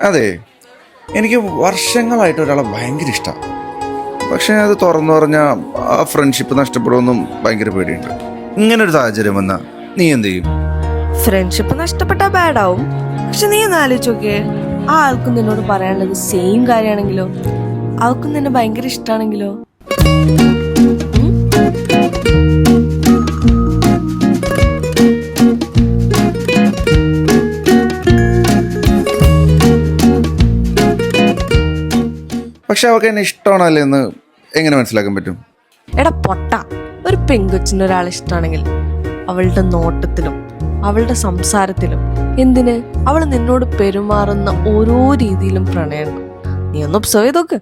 അതെ. എനിക്ക് വർഷങ്ങളായിട്ട് ഒരാളെ ഭയങ്കര ഇഷ്ടമാണ് പക്ഷേ അത് തുറന്നു പറഞ്ഞാൽ ആ ഫ്രണ്ട്ഷിപ്പ് നഷ്ടപ്പെടുമെന്നും ഭയങ്കര പേടിയുണ്ട്. ഇങ്ങനെ ഒരു സാഹചര്യം വന്നാൽ നീ എന്ത് ചെയ്യും? ഫ്രണ്ട്ഷിപ്പ് നഷ്ടപ്പെട്ടാൽ ബാഡാവും പക്ഷെ നീ ഒന്ന് ആലോചിച്ച് നോക്കിയേ. ആ ആൾക്കും നിന്നോട് പറയാനുള്ളത് സെയിം കാര്യമാണെങ്കിലോ ആൾക്കും നിന്നെ ഭയങ്കര ഇഷ്ടമാണെങ്കിലോ പക്ഷെ അവൾക്ക് എന്നെ ഇഷ്ടമാണല്ലേ എന്ന് എങ്ങനെ മനസ്സിലാക്കാൻ പറ്റും? എടാ പൊട്ട ഒരു പെങ്കൊച്ചിന് ഒരാളെ ഇഷ്ടമാണെങ്കിൽ അവളുടെ നോട്ടത്തിലും അവളുടെ സംസാരത്തിലും എന്തിന് അവൾ നിന്നോട് പെരുമാറുന്ന ഓരോ രീതിയിലും പ്രണയം നീ ഒന്ന് ഒബ്സർവ് ചെയ്ത് നോക്ക്.